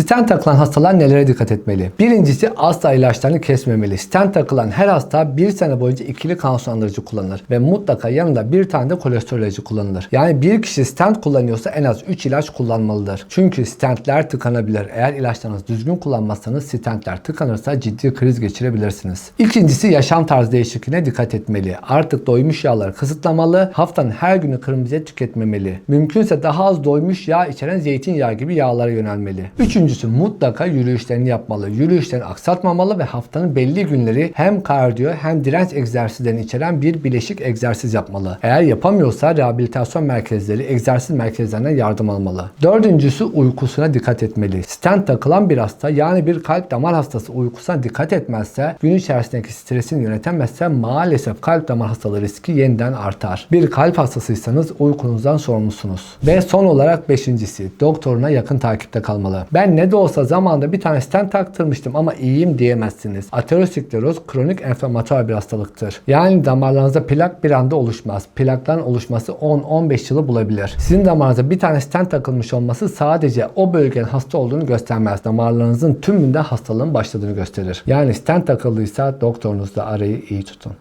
Stent takılan hastalar nelere dikkat etmeli? Birincisi asla ilaçlarını kesmemeli. Stent takılan her hasta bir sene boyunca ikili kan sulandırıcı kullanır ve mutlaka yanında bir tane de kolesterol ilacı kullanılır. Yani bir kişi stent kullanıyorsa en az 3 ilaç kullanmalıdır. Çünkü stentler tıkanabilir. Eğer ilaçlarınızı düzgün kullanmazsanız stentler tıkanırsa ciddi kriz geçirebilirsiniz. İkincisi yaşam tarzı değişikliğine dikkat etmeli. Artık doymuş yağları kısıtlamalı. Haftanın her günü kırmızı et tüketmemeli. Mümkünse daha az doymuş yağ içeren zeytinyağı gibi yağlara yönelmeli. Üçüncüsü mutlaka yürüyüşlerini yapmalı. Yürüyüşlerini aksatmamalı ve haftanın belli günleri hem kardiyo hem direnç egzersizlerini içeren bir bileşik egzersiz yapmalı. Eğer yapamıyorsa rehabilitasyon merkezleri, egzersiz merkezlerinden yardım almalı. Dördüncüsü uykusuna dikkat etmeli. Stent takılan bir hasta yani bir kalp damar hastası uykusuna dikkat etmezse, gün içerisindeki stresini yönetemezse maalesef kalp damar hastalığı riski yeniden artar. Bir kalp hastasıysanız uykunuzdan sorumlusunuz. Ve son olarak beşincisi, doktoruna yakın takipte kalmalı. Ben ne de olsa zamanında bir tane stent taktırmıştım ama iyiyim diyemezsiniz. Ateroskleroz kronik enflamatuar bir hastalıktır. Yani damarlarınızda plak bir anda oluşmaz. Plakların oluşması 10-15 yılı bulabilir. Sizin damarınıza bir tane stent takılmış olması sadece o bölgenin hasta olduğunu göstermez. Damarlarınızın tümünde hastalığın başladığını gösterir. Yani stent takıldıysa doktorunuzla arayı iyi tutun.